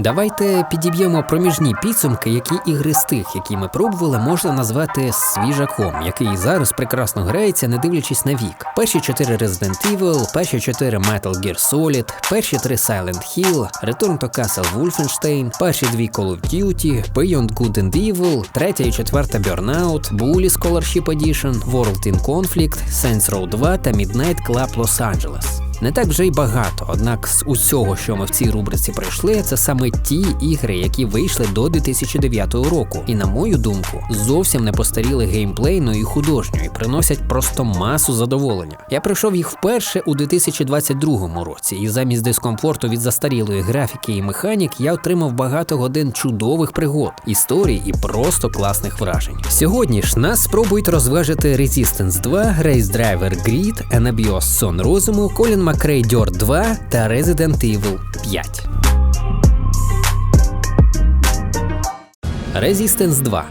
Давайте підіб'ємо проміжні підсумки, які ігри з тих, які ми пробували, можна назвати свіжаком, який зараз прекрасно грається, не дивлячись на вік. Перші чотири Resident Evil, перші чотири Metal Gear Solid, перші три Silent Hill, Return to Castle Wolfenstein, перші дві Call of Duty, Beyond Good and Evil, третя і четверта Burnout, Bully Scholarship Edition, World in Conflict, Saints Row 2 та Midnight Club Los Angeles. Не так вже й багато, однак з усього, що ми в цій рубриці пройшли, це саме ті ігри, які вийшли до 2009 року, і на мою думку, зовсім не постаріли геймплейно і художньо, і приносять просто масу задоволення. Я пройшов їх вперше у 2022 році, і замість дискомфорту від застарілої графіки і механік я отримав багато годин чудових пригод, історій і просто класних вражень. Сьогодні ж нас спробують розважити Resistance 2, Race Driver Grid, Anabios Сон розуму, Colin McRae Dirt 2 та Resident Evil 5. Resistance 2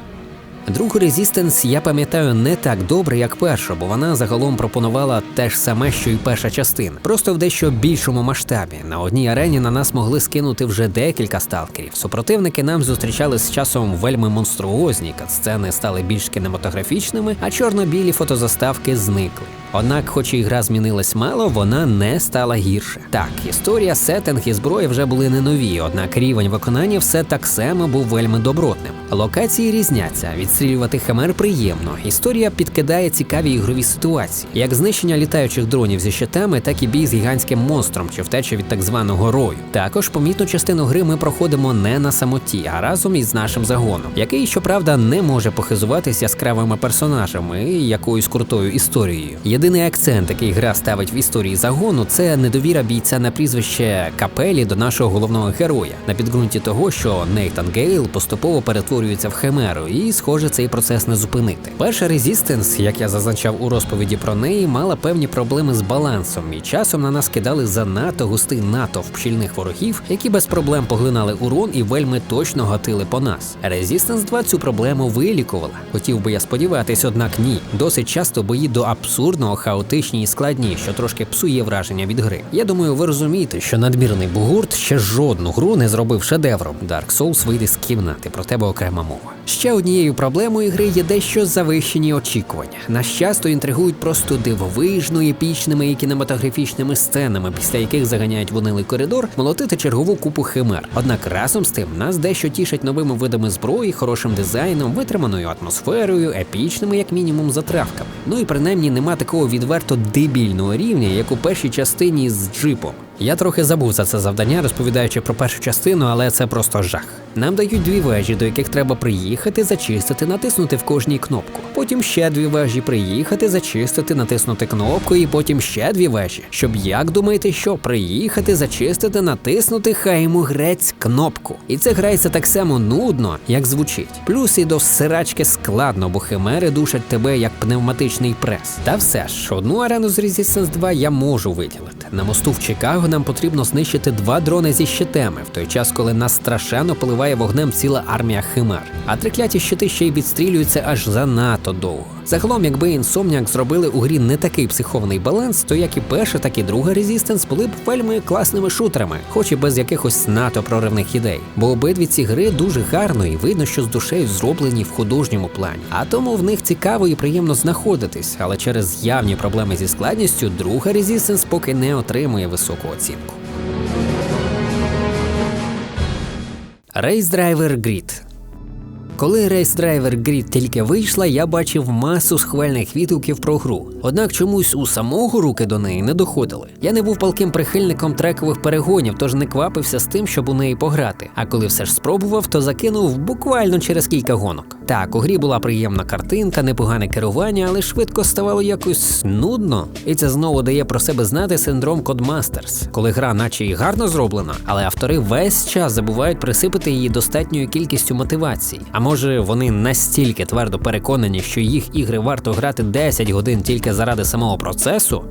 Другу Resistance я пам'ятаю не так добре, як першу, бо вона загалом пропонувала те ж саме, що й перша частина. Просто в дещо більшому масштабі. На одній арені на нас могли скинути вже декілька сталкерів. Супротивники нам зустрічали з часом вельми монструозні, катсцени стали більш кінематографічними, а чорно-білі фотозаставки зникли. Однак, хоч і гра змінилась мало, вона не стала гірше. Так, історія, сеттинг і зброя вже були не нові, однак рівень виконання все так само був вельми добротним. Локації різняться, відстрілювати химер приємно. Історія підкидає цікаві ігрові ситуації, як знищення літаючих дронів зі щитами, так і бій з гігантським монстром чи втеча від так званого рою. Також помітну частину гри ми проходимо не на самоті, а разом із нашим загоном, який, щоправда, не може похизуватися яскравими персонажами і якоюсь крутою історією. Єдиний акцент, який гра ставить в історії загону, це недовіра бійця на прізвище Капелі до нашого головного героя, на підґрунті того, що Нейтан Гейл поступово перетворюється в химеру, і, схоже, цей процес не зупинити. Перша Резістенс, як я зазначав у розповіді про неї, мала певні проблеми з балансом, і часом на нас кидали занадто густий натовп щільних ворогів, які без проблем поглинали урон і вельми точно гатили по нас. Резістенс 2 цю проблему вилікувала. Хотів би я сподіватись, однак ні. Досить часто бої до абсурдного, хаотичні і складні, що трошки псує враження від гри. Я думаю, ви розумієте, що надмірний бугурт ще жодну гру не зробив шедевром. Dark Souls вийде з кімнати, про тебе окрема мова. Ще однією проблемою гри є дещо завищені очікування. Нас часто інтригують просто дивовижно епічними і кінематографічними сценами, після яких заганяють в унилий коридор молотити чергову купу химер. Однак разом з тим нас дещо тішать новими видами зброї, хорошим дизайном, витриманою атмосферою, епічними, як мінімум, затравками. Ну і принаймні нема такого відверто дебільного рівня, як у першій частині з джипом. Я трохи забув за це завдання, розповідаючи про першу частину, але це просто жах. Нам дають дві вежі, до яких треба приїхати, зачистити, натиснути в кожній кнопку. Потім ще дві вежі приїхати, зачистити, натиснути кнопку, і потім ще дві вежі. Щоб як думаєте, що приїхати, зачистити, натиснути, хай йому грець кнопку. І це грається так само нудно, як звучить. Плюс і до сирачки складно, бо химери душать тебе як пневматичний прес. Та все ж, одну арену з Resistance 2 я можу виділити. На мосту в Чикаго нам потрібно знищити два дрони зі щитами, в той час, коли нас страшенно поливає вогнем ціла армія химер. А трикляті щити ще й відстрілюються аж занадто довго. Загалом, якби Insomniac зробили у грі не такий психований баланс, то як і перша, так і друга Resistance були б вельми класними шутерами, хоч і без якихось НАТО проривних ідей. Бо обидві ці гри дуже гарно і видно, що з душею зроблені в художньому плані. А тому в них цікаво і приємно знаходитись, але через явні проблеми зі складністю друга Resistance поки не отримує високу оцінку. Race Driver Grid коли Driver Grid тільки вийшла, я бачив масу схвальних відгуків про гру. Однак чомусь у самого руки до неї не доходили. Я не був палким прихильником трекових перегонів, тож не квапився з тим, щоб у неї пограти. А коли все ж спробував, то закинув буквально через кілька гонок. Так, у грі була приємна картинка, непогане керування, але швидко ставало якось нудно. І це знову дає про себе знати синдром Codemasters, коли гра, наче і гарно зроблена, але автори весь час забувають присипати її достатньою кількістю мотивацій. А може вони настільки твердо переконані, що їх ігри варто грати 10 годин тільки заради самого процесу?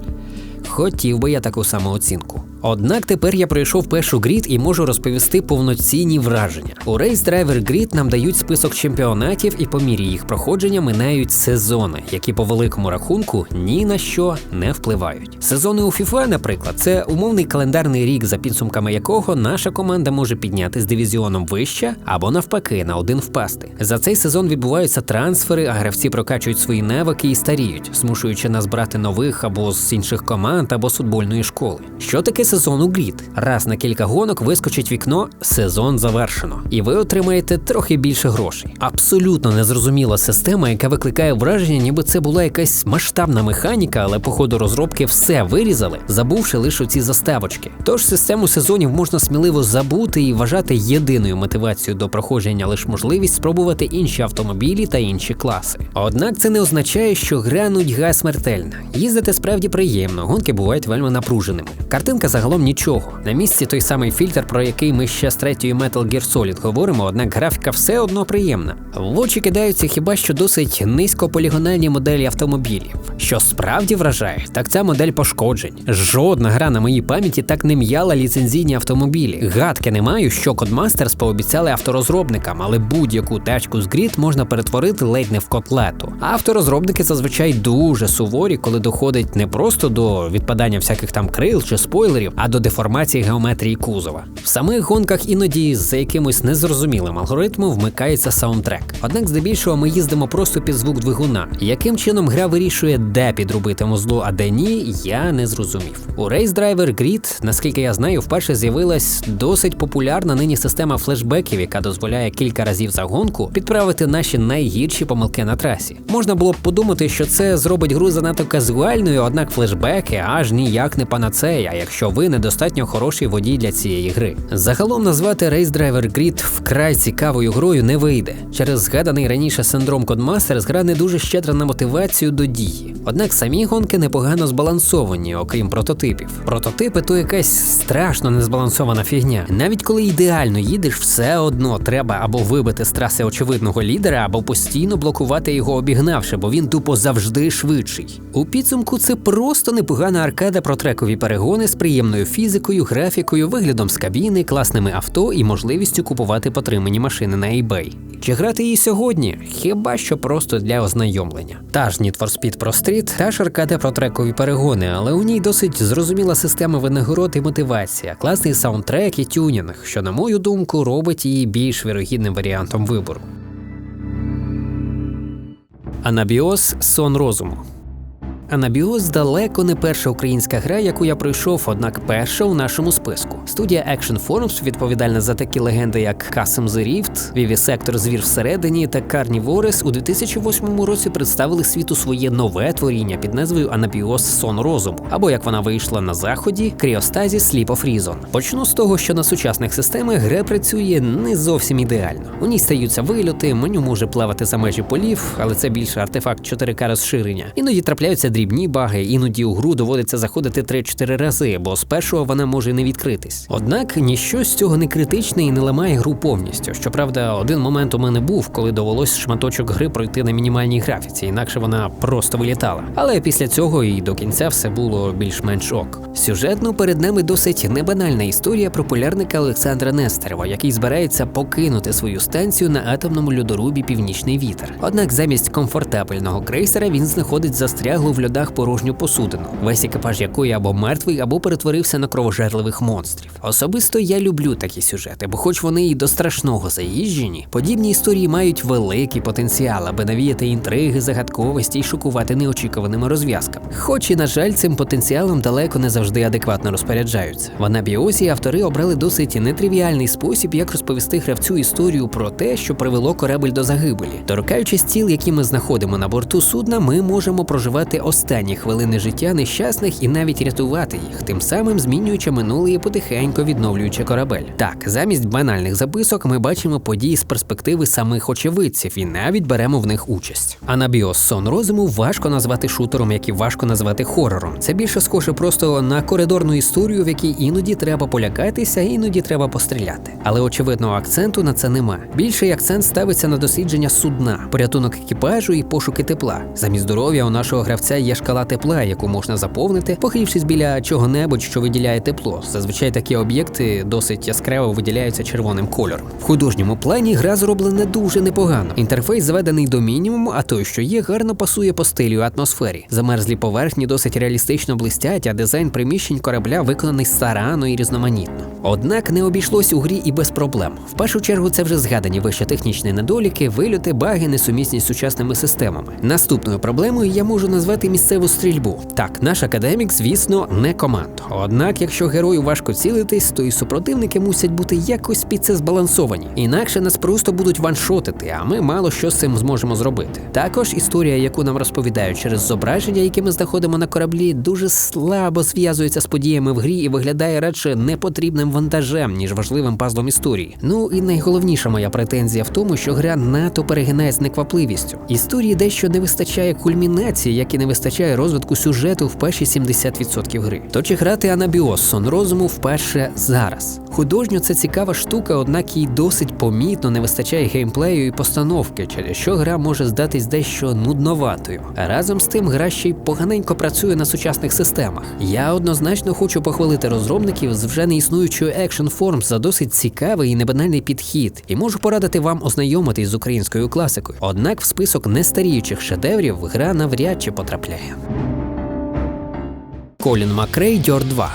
Хотів би я таку самооцінку. Однак тепер я пройшов першу грід і можу розповісти повноцінні враження. У Race Driver Grid нам дають список чемпіонатів, і по мірі їх проходження минають сезони, які по великому рахунку ні на що не впливають. Сезони у FIFA, наприклад, це умовний календарний рік, за підсумками якого наша команда може підняти з дивізіоном вище або навпаки на один впасти. За цей сезон відбуваються трансфери, а гравці прокачують свої навики і старіють, змушуючи нас брати нових або з інших команд, або з футбольної школи. Що таке сезон у грід? Раз на кілька гонок вискочить вікно, сезон завершено, і ви отримаєте трохи більше грошей. Абсолютно незрозуміла система, яка викликає враження, ніби це була якась масштабна механіка, але по ходу розробки все вирізали, забувши лише ці заставочки. Тож систему сезонів можна сміливо забути і вважати єдиною мотивацією до проходження лише можливість спробувати інші автомобілі та інші класи. Однак це не означає, що гра нудьга смертельна. Їздити справді приємно, гонки бувають вельми напруженими. Картинка загалом нічого. На місці той самий фільтр, про який ми ще з третьої Metal Gear Solid говоримо, однак графіка все одно приємна. В очі кидаються хіба що досить низькополігональні моделі автомобілів. Що справді вражає, так ця модель пошкоджень. Жодна гра на моїй пам'яті так не м'яла ліцензійні автомобілі. Гадки не маю, що Codemasters пообіцяли авторозробникам, але будь-яку тачку з грід можна перетворити ледь не в котлету. Авторозробники зазвичай дуже суворі, коли доходить не просто до відпадання всяких там крил чи спойлерів, а до деформації геометрії кузова. В самих гонках іноді за якимось незрозумілим алгоритмом вмикається саундтрек. Однак, здебільшого, ми їздимо просто під звук двигуна. Яким чином гра вирішує, де підробити мозло, а де ні, я не зрозумів. У Race Driver Grid, наскільки я знаю, вперше з'явилась досить популярна нині система флешбеків, яка дозволяє кілька разів за гонку підправити наші найгірші помилки на трасі. Можна було б подумати, що це зробить гру занадто казуальною, однак флешбеки аж ніяк не панацея, якщо ви недостатньо хороший водій для цієї гри. Загалом назвати Race Driver Grid вкрай цікавою грою не вийде. Через згаданий раніше синдром Codemasters гра не дуже щедра на мотивацію до дії. Однак самі гонки непогано збалансовані, окрім прототипів. Прототипи то якась страшно незбалансована фігня. Навіть коли ідеально їдеш, все одно треба або вибити з траси очевидного лідера, або постійно блокувати його обігнавши, бо він тупо завжди швидший. У підсумку це просто непогана аркада про трекові перегони з приємною фізикою, графікою, виглядом з кабіни, класними авто і можливістю купувати потримані машини на eBay. Чи грати її сьогодні? Хіба що просто для ознайомлення. Та ж Need for Speed Pro Street, та ж аркада про трекові перегони, але у ній досить зрозуміла система винагород і мотивація, класний саундтрек і тюнінг, що, на мою думку, робить її більш вірогідним варіантом вибору. Анабіоз сон розуму. Анабіоз далеко не перша українська гра, яку я пройшов, однак перша у нашому списку. Студія Action Forums, відповідальна за такі легенди, як Custom The Rift, Vivisector Звір всередині та Carnivorous, у 2008 році представили світу своє нове творіння під назвою Анабіоз Сон розуму, або як вона вийшла на заході, Кріостазі Sleep of Reason. Почну з того, що на сучасних системах гра працює не зовсім ідеально. У ній стаються вильоти, меню може плавати за межі полів, але це більше артефакт 4К розширення. Іноді трапляються дрібні баги, іноді у гру доводиться заходити 3-4 рази, бо з першого вона може не відкритись. Однак ніщо з цього не критичне і не ламає гру повністю. Щоправда, один момент у мене був, коли довелось шматочок гри пройти на мінімальній графіці, інакше вона просто вилітала. Але після цього і до кінця все було більш-менш ок. Сюжетно перед нами досить небанальна історія про полярника Олександра Нестерова, який збирається покинути свою станцію на атомному льодорубі Північний вітер. Однак замість комфортабельного крейсера він знаходить застряглу в льодах порожню посудину, весь екіпаж якої або мертвий, або перетворився на кровожерливих монстрів. Особисто я люблю такі сюжети, бо, хоч вони і до страшного заїжджені, подібні історії мають великий потенціал, аби навіяти інтриги, загадковості і шокувати неочікуваними розв'язками. Хоч і на жаль, цим потенціалом далеко не завжди адекватно розпоряджаються. В анабіозі автори обрали досить нетривіальний спосіб, як розповісти гравцю історію про те, що привело корабль до загибелі. Торкаючись тіл, які ми знаходимо на борту судна, ми можемо проживати останні хвилини життя нещасних і навіть рятувати їх, тим самим змінюючи минуле і потихеньку відновлюючи корабель. Так, замість банальних записок ми бачимо події з перспективи самих очевидців і навіть беремо в них участь. Анабіос сон розуму важко назвати шутером, як і важко назвати хорором. Це більше схоже просто на коридорну історію, в якій іноді треба полякатися, іноді треба постріляти. Але очевидного акценту на це нема. Більший акцент ставиться на дослідження судна, порятунок екіпажу і пошуки тепла. Замість здоров'я у нашого гравця є шкала тепла, яку можна заповнити, похилившись біля чого-небудь, що виділяє тепло. Зазвичай такі об'єкти досить яскраво виділяються червоним кольором. В художньому плані гра зроблена дуже непогано. Інтерфейс зведений до мінімуму, а той, що є, гарно пасує по стилю атмосфері. Замерзлі поверхні досить реалістично блистять, а дизайн приміщень корабля виконаний старанно і різноманітно. Однак не обійшлось у грі і без проблем. В першу чергу це вже згадані вище технічні недоліки, вильоти, баги, несумісність з сучасними системами. Наступною проблемою я можу назвати місцеву стрільбу. Так, наш академік, звісно, не команд. Однак, якщо герою важко цілитись, то і супротивники мусять бути якось під це збалансовані. Інакше нас просто будуть ваншотити, а ми мало що з цим зможемо зробити. Також історія, яку нам розповідають через зображення, які ми знаходимо на кораблі, дуже слабо зв'язується з подіями в грі і виглядає радше непотрібним вантажем, ніж важливим пазлом історії. Ну і найголовніша моя претензія в тому, що гра надто перегинає з неквапливістю. Історії дещо не вистачає кульмінації, як і не вистачає розвитку сюжету в перші 70% гри. То чи грати Анабіос сон розуму вперше зараз? Художньо це цікава штука, однак їй досить помітно не вистачає геймплею і постановки, через що гра може здатись дещо нудноватою. А разом з тим гра ще й поганенько працює на сучасних системах. Я однозначно хочу похвалити розробників з вже не існуючою Action Forms за досить цікавий і небанальний підхід, і можу порадити вам ознайомитись з українською класикою. Однак в список нестаріючих шедеврів гра навряд чи потрапляє. Колін Макрей Дьор 2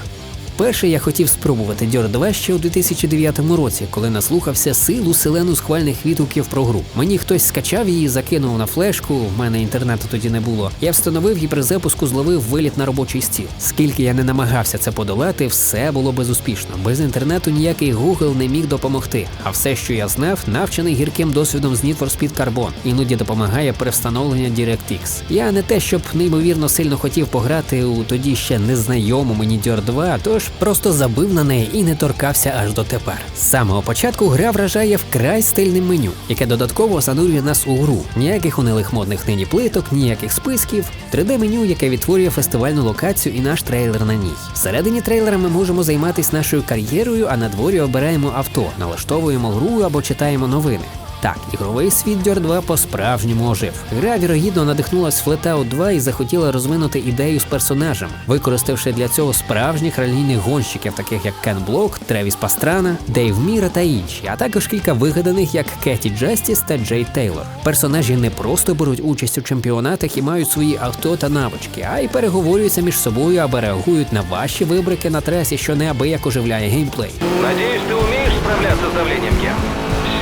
Перше я хотів спробувати Дьор 2 ще у 2009 році, коли наслухався силу селену схвальних відгуків про гру. Мені хтось скачав її, закинув на флешку. В мене інтернету тоді не було. Я встановив і при запуску зловив виліт на робочий стіл. Скільки я не намагався це подолати, все було безуспішно. Без інтернету ніякий Google не міг допомогти. А все, що я знав, навчений гірким досвідом з Need for Speed Carbon. Іноді допомагає при встановленні DirectX. Я не те, щоб неймовірно сильно хотів пограти у тоді ще незнайому мені Дьор 2, тож просто забив на неї і не торкався аж дотепер. З самого початку гра вражає вкрай стильним меню, яке додатково занурює нас у гру. Ніяких унилих модних нині плиток, ніяких списків, 3D-меню, яке відтворює фестивальну локацію і наш трейлер на ній. Всередині трейлера ми можемо займатися нашою кар'єрою, а на дворі обираємо авто, налаштовуємо гру або читаємо новини. Так, ігровий світ Дьор 2 по-справжньому ожив. Гра вірогідно надихнулась Flatout 2 і захотіла розвинути ідею з персонажем, використавши для цього справжніх ралійних гонщиків, таких як Кен Блок, Тревіс Пастрана, Дейв Міра та інші, а також кілька вигаданих, як Кеті Джастіс та Джей Тейлор. Персонажі не просто беруть участь у чемпіонатах і мають свої авто та навички, а й переговорюються між собою або реагують на ваші вибрики на трасі, що неабияк оживляє геймплей. Надеюсь, ты умеешь справляться с давлением, Кен?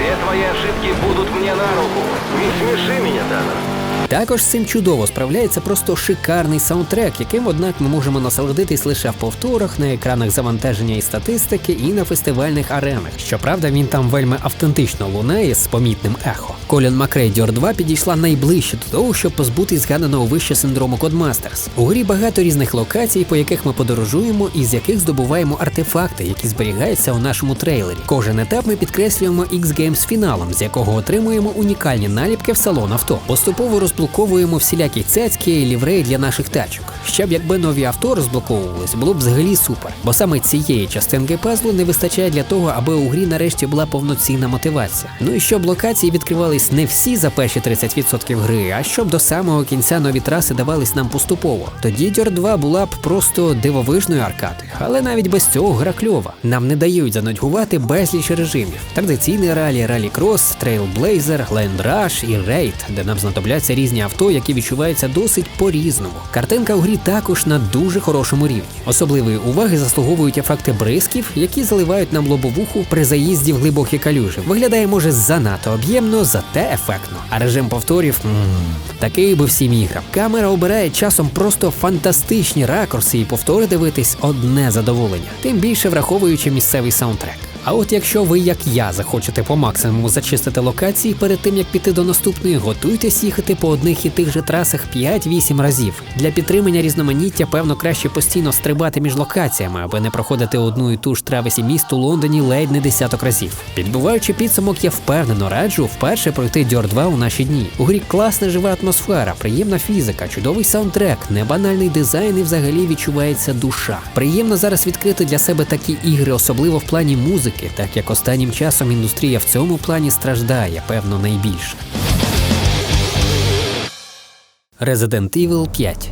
Все твои ошибки будут мне на руку. Не смеши меня, Дана. Також з цим чудово справляється просто шикарний саундтрек, яким, однак, ми можемо насолодитись лише в повторах, на екранах завантаження і статистики, і на фестивальних аренах. Щоправда, він там вельми автентично лунає з помітним ехо. Колін Макрей Дьор 2 підійшла найближче до того, щоб позбутись згаданого вище синдрому Codemasters. У грі багато різних локацій, по яких ми подорожуємо, і з яких здобуваємо артефакти, які зберігаються у нашому трейлері. Кожен етап ми підкреслюємо X-Games фіналом, з якого отримуємо унікальні наліпки в салон авто. Поступово розблоковуємо всілякі цяцьки і лівреї для наших тачок. Щоб якби нові авто розблоковувались, було б взагалі супер. Бо саме цієї частинки пазлу не вистачає для того, аби у грі нарешті була повноцінна мотивація. Ну і щоб локації відкривались не всі за перші 30% гри, а щоб до самого кінця нові траси давались нам поступово. Тоді Дьор 2 була б просто дивовижною аркадою. Але навіть без цього гра кльова. Нам не дають занудьгувати безліч режимів: традиційний ралі, ралі крос, трейлблейзер, лендраш і рейд, де нам знадобляться різні авто, які відчуваються досить по-різному. Картинка у грі також на дуже хорошому рівні. Особливої уваги заслуговують ефекти бризків, які заливають нам лобовуху при заїзді в глибокі калюжі. Виглядає може занадто об'ємно, зате ефектно. А режим повторів м такий би всім іграм. Камера обирає часом просто фантастичні ракурси і повтори дивитись одне задоволення, тим більше враховуючи місцевий саундтрек. А от якщо ви, як я, захочете по максимуму зачистити локації перед тим як піти до наступної, готуйтесь їхати по одних і тих же трасах 5-8 разів. Для підтримання різноманіття, певно, краще постійно стрибати між локаціями, аби не проходити одну і ту ж травесі міст у Лондоні ледь не десяток разів. Підбиваючи підсумок, я впевнено раджу вперше пройти Дьор 2 у наші дні. У грі класна жива атмосфера, приємна фізика, чудовий саундтрек, небанальний дизайн і взагалі відчувається душа. Приємно зараз відкрити для себе такі ігри, особливо в плані музики так як останнім часом індустрія в цьому плані страждає, певно, найбільше. Resident Evil 5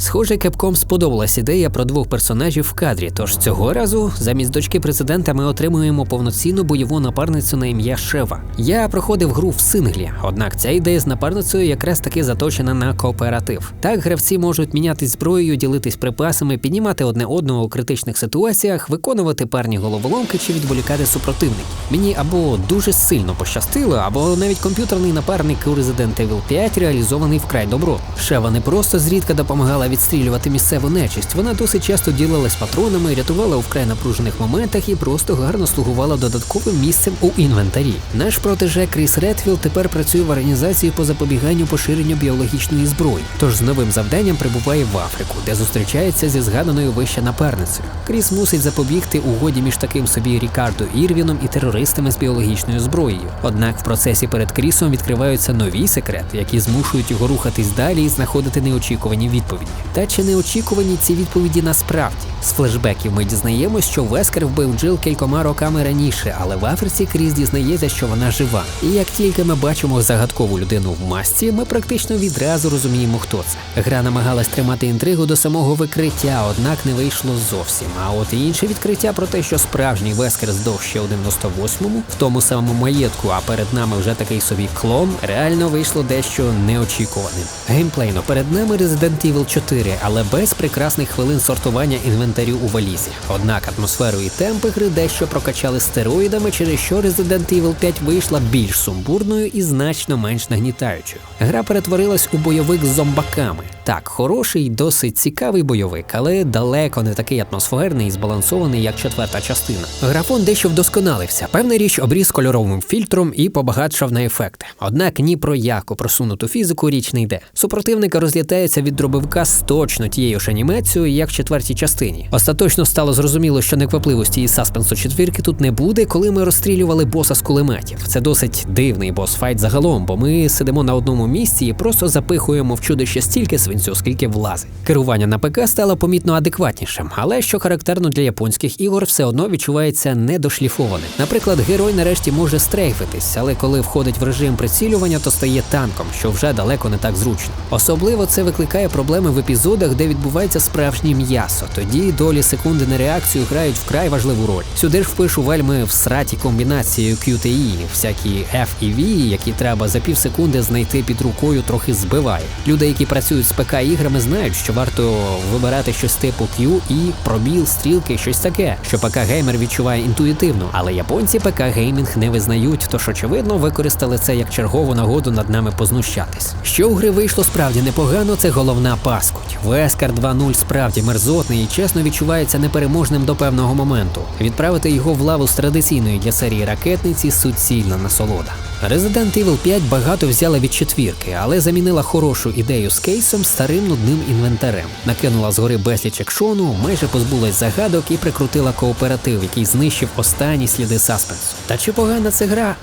Схоже, Capcom сподобалась ідея про двох персонажів в кадрі. Тож цього разу замість дочки президента ми отримуємо повноцінну бойову напарницю на ім'я Шева. Я проходив гру в синглі, однак ця ідея з напарницею якраз таки заточена на кооператив. Так гравці можуть мінятись зброєю, ділитись припасами, піднімати одне одного у критичних ситуаціях, виконувати парні головоломки чи відволікати супротивників. Мені або дуже сильно пощастило, або навіть комп'ютерний напарник у Resident Evil 5 реалізований вкрай добро. Шева не просто зрідка допомагала відстрілювати місцеву нечисть, вона досить часто ділилась патронами, рятувала у вкрай напружених моментах і просто гарно слугувала додатковим місцем у інвентарі. Наш протеже Кріс Редфілд тепер працює в організації по запобіганню поширенню біологічної зброї. Тож з новим завданням прибуває в Африку, де зустрічається зі згаданою вище напарницею. Кріс мусить запобігти угоді між таким собі Рікардо Ірвіном і терористами з біологічною зброєю. Однак в процесі перед Крісом відкриваються нові секрети, які змушують його рухатись далі і знаходити неочікувані відповіді. Та чи неочікувані ці відповіді насправді? З флешбеків ми дізнаємось, що Вескер вбив Джил кількома роками раніше, але в Африці Кріс дізнається, що вона жива. І як тільки ми бачимо загадкову людину в масці, ми практично відразу розуміємо, хто це. Гра намагалась тримати інтригу до самого викриття, однак не вийшло зовсім. А от і інше відкриття про те, що справжній Вескер здох ще у 98-му, в тому самому маєтку, а перед нами вже такий собі клон, реально вийшло дещо неочікуваним. Геймплейно перед нами Resident Evil 4, але без прекрасних хвилин сортування інвентарю у валізі. Однак атмосферу і темпи гри дещо прокачали стероїдами, через що Resident Evil 5 вийшла більш сумбурною і значно менш нагнітаючою. Гра перетворилась у бойовик з зомбаками. Так, хороший, досить цікавий бойовик, але далеко не такий атмосферний і збалансований, як четверта частина. Графон дещо вдосконалився. Певна річ обріз кольоровим фільтром і побагатшав на ефекти. Однак ні про яку просунуту фізику річ не йде. Супротивника розлітається від дробовика з точно тією ж анімацією, як в четвертій частині. Остаточно стало зрозуміло, що неквапливості і саспенсу четвірки тут не буде, коли ми розстрілювали боса з кулеметів. Це досить дивний бос-файт загалом, бо ми сидимо на одному місці і просто запихуємо в чудище стільки свинцю, скільки влазить. Керування на ПК стало помітно адекватнішим, але що характерно для японських ігор, все одно відчувається недошліфованим. Наприклад, герой нарешті може стрейфитись, але коли входить в режим прицілювання, то стає танком, що вже далеко не так зручно. Особливо це викликає проблеми епізодах, де відбувається справжнє м'ясо. Тоді долі секунди на реакцію грають вкрай важливу роль. Сюди ж впишу вельми всраті комбінації QTE, всякі F і V, які треба за пів секунди знайти під рукою, трохи збиває. Люди, які працюють з ПК іграми, знають, що варто вибирати щось типу Q і пробіл, стрілки, щось таке, що ПК геймер відчуває інтуїтивно. Але японці ПК геймінг не визнають, тож очевидно використали це як чергову нагоду над нами познущатись. Що у гри вийшло справді непогано, це головна паскудь. Вескар 2.0 справді мерзотний і чесно відчувається непереможним до певного моменту. Відправити його в лаву з традиційної для серії ракетниці суцільна насолода. Resident Evil 5 багато взяла від четвірки, але замінила хорошу ідею з кейсом старим нудним інвентарем. Накинула згори безліч екшону, майже позбулась загадок і прикрутила кооператив, який знищив останні сліди саспенсу. Та чи погана це гра?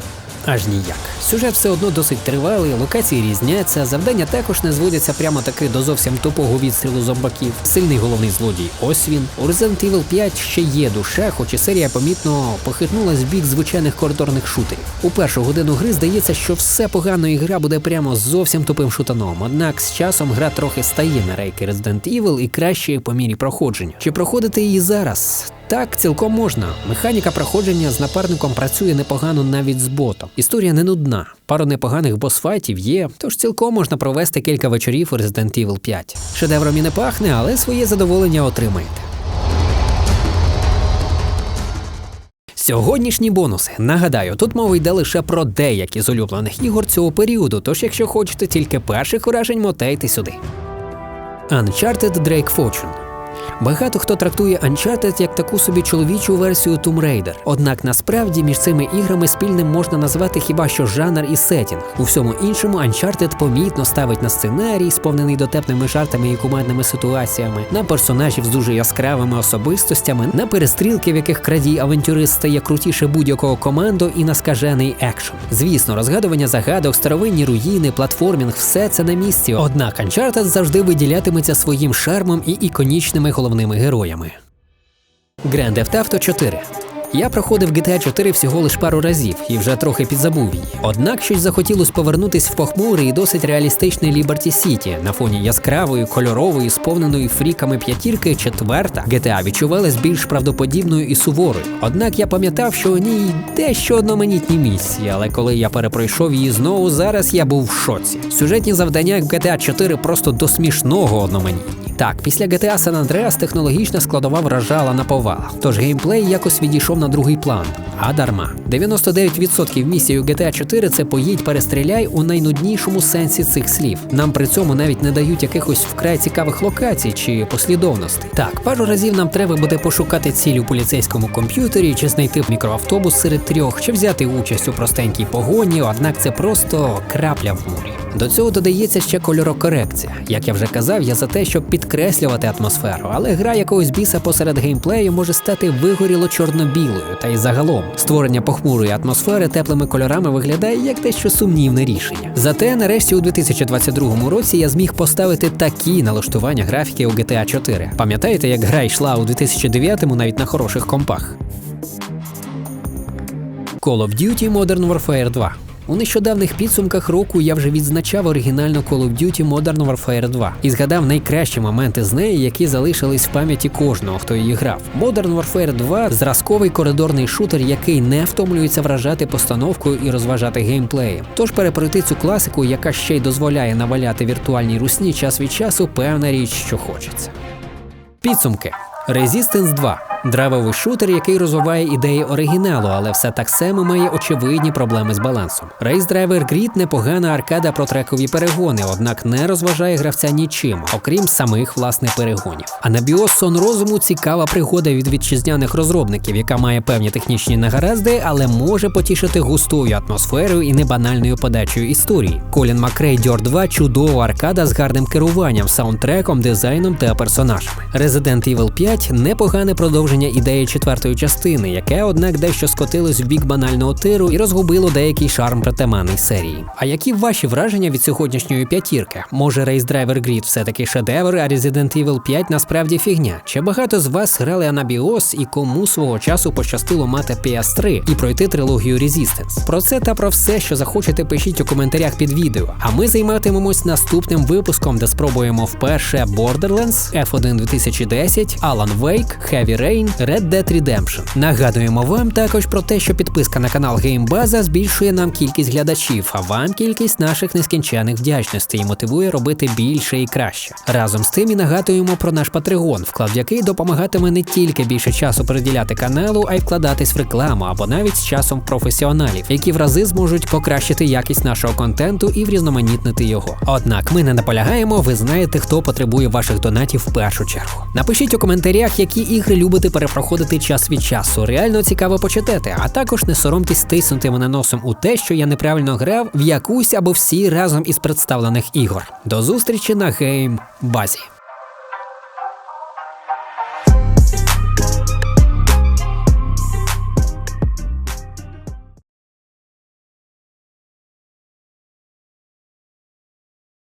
Аж ніяк. Сюжет все одно досить тривалий, локації різняться, завдання також не зводяться прямо таки до зовсім тупого відстрілу зомбаків. Сильний головний злодій. Ось він. У Resident Evil 5 ще є душа, хоч і серія помітно похитнулась в бік звичайних коридорних шутерів. У першу годину гри здається, що все погано і гра буде прямо зовсім тупим шутаном. Однак з часом гра трохи стає на рейки Resident Evil і краще по мірі проходження. Чи проходити її зараз? Так, цілком можна. Механіка проходження з напарником працює непогано навіть з ботом. Історія не нудна. Пару непоганих босфайтів є, тож цілком можна провести кілька вечорів у Resident Evil 5. Шедевром і не пахне, але своє задоволення отримаєте. Сьогоднішні бонуси. Нагадаю, тут мова йде лише про деякі з улюблених ігор цього періоду, тож якщо хочете тільки перших уражень, мотайте сюди. Uncharted Drake Fortune Багато хто трактує Uncharted як таку собі чоловічу версію Tomb Raider. Однак насправді між цими іграми спільним можна назвати хіба що жанр і сетінг. У всьому іншому Uncharted помітно ставить на сценарій, сповнений дотепними жартами і кумедними ситуаціями, на персонажів з дуже яскравими особистостями, на перестрілки, в яких крадій авантюрист стає крутіше будь-якого команду, і на скажений екшн. Звісно, розгадування загадок, старовинні руїни, платформінг все це на місці. Однак Uncharted завжди виділятиметься своїм шармом і іконічними головними героями. Grand Theft Auto 4 Я проходив GTA 4 всього лиш пару разів і вже трохи підзабув її. Однак щось захотілось повернутись в похмурий і досить реалістичний Liberty City. На фоні яскравої, кольорової, сповненої фріками п'ятірки четверта GTA відчувалась більш правдоподібною і суворою. Однак я пам'ятав, що у ній дещо одноманітні місії, але коли я перепройшов її знову, зараз я був в шоці. Сюжетні завдання в GTA 4 просто до смішного одноманітні. Так, після GTA San Andreas технологічна складова вражала на повалах, тож геймплей якось відійшов на другий план. А дарма. 99% місій у GTA 4 це поїдь перестріляй у найнуднішому сенсі цих слів. Нам при цьому навіть не дають якихось вкрай цікавих локацій чи послідовностей. Так, пару разів нам треба буде пошукати ціль у поліцейському комп'ютері, чи знайти мікроавтобус серед трьох, чи взяти участь у простенькій погоні, однак це просто крапля в морі. До цього додається ще кольорокорекція. Як я вже казав, я за те, щоб підкреслювати атмосферу, але гра якогось біса посеред геймплею може стати вигоріло чорно-білою, та й загалом створення похмурої атмосфери теплими кольорами виглядає як дещо сумнівне рішення. Зате нарешті у 2022 році я зміг поставити такі налаштування графіки у GTA 4. Пам'ятаєте, як гра йшла у 2009-му навіть на хороших компах? Call of Duty Modern Warfare 2. У нещодавних підсумках року я вже відзначав оригінальну Call of Duty Modern Warfare 2 і згадав найкращі моменти з неї, які залишились в пам'яті кожного, хто її грав. Modern Warfare 2 зразковий коридорний шутер, який не втомлюється вражати постановкою і розважати геймплеєм. Тож перепройти цю класику, яка ще й дозволяє наваляти віртуальній русні час від часу, певна річ, що хочеться. Підсумки. Resistance 2 драйвовий шутер, який розвиває ідеї оригіналу, але все так само має очевидні проблеми з балансом. Race Driver Grid – непогана аркада про трекові перегони, однак не розважає гравця нічим, окрім самих власних перегонів. А на сон розуму цікава пригода від вітчизняних розробників, яка має певні технічні негаразди, але може потішити густою атмосферою і небанальною подачею історії. Колін Макрей Dirt 2 чудова аркада з гарним керуванням, саундтреком, дизайном та персонажами. Resident Evil 5 непогане продовження ідеї четвертої частини, яке, однак, дещо скотилось в бік банального тиру і розгубило деякий шарм притаманний серії. А які ваші враження від сьогоднішньої п'ятірки? Може, Race Driver Grid все-таки шедевр, а Resident Evil 5 насправді фігня? Чи багато з вас грали Анабіос і кому свого часу пощастило мати PS3 і пройти трилогію Resistance? Про це та про все, що захочете, пишіть у коментарях під відео. А ми займатимемось наступним випуском, де спробуємо вперше Borderlands, F1 2010, Alan Wake, Heavy Rain, Red Dead Redemption. Нагадуємо вам також про те, що підписка на канал Геймбаза збільшує нам кількість глядачів, а вам кількість наших нескінчених вдячностей і мотивує робити більше і краще. Разом з тим і нагадуємо про наш Patreon, вклад в який допомагатиме не тільки більше часу приділяти каналу, а й вкладатись в рекламу або навіть з часом професіоналів, які в рази зможуть покращити якість нашого контенту і врізноманітнити його. Однак ми не наполягаємо, ви знаєте, хто потребує ваших донатів в першу чергу. Напишіть у коментарях, які ігри любите перепроходити час від часу. Реально цікаво почитати, а також не соромтесь тиснути мене носом у те, що я неправильно грав в якусь або всі разом із представлених ігор. До зустрічі на гейм базі.